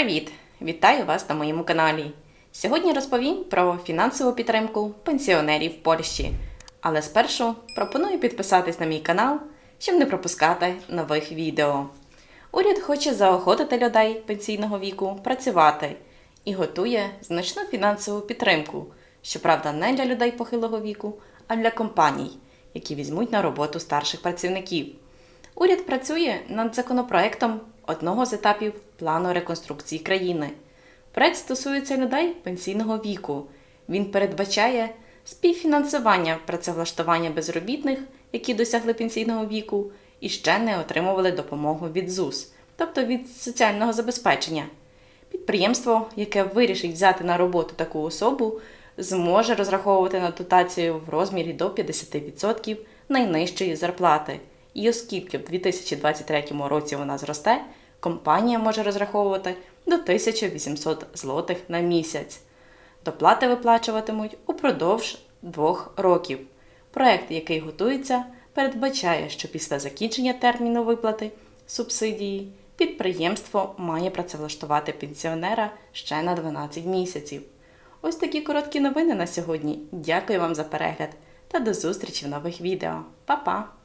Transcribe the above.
Привіт! Вітаю вас на моєму каналі. Сьогодні розповім про фінансову підтримку пенсіонерів Польщі. Але спершу пропоную підписатись на мій канал, щоб не пропускати нових відео. Уряд хоче заохотити людей пенсійного віку працювати і готує значну фінансову підтримку, щоправда, не для людей похилого віку, а для компаній, які візьмуть на роботу старших працівників. Уряд працює над законопроектом одного з етапів плану реконструкції країни. Проект стосується людей пенсійного віку. Він передбачає співфінансування працевлаштування безробітних, які досягли пенсійного віку і ще не отримували допомогу від ЗУС, тобто від соціального забезпечення. Підприємство, яке вирішить взяти на роботу таку особу, зможе розраховувати на дотацію в розмірі до 50% найнижчої зарплати. І оскільки в 2023 році вона зросте, компанія може розраховувати до 1800 злотих на місяць. Доплати виплачуватимуть упродовж двох років. Проект, який готується, передбачає, що після закінчення терміну виплати субсидії підприємство має працевлаштувати пенсіонера ще на 12 місяців. Ось такі короткі новини на сьогодні. Дякую вам за перегляд та до зустрічі в нових відео. Па-па!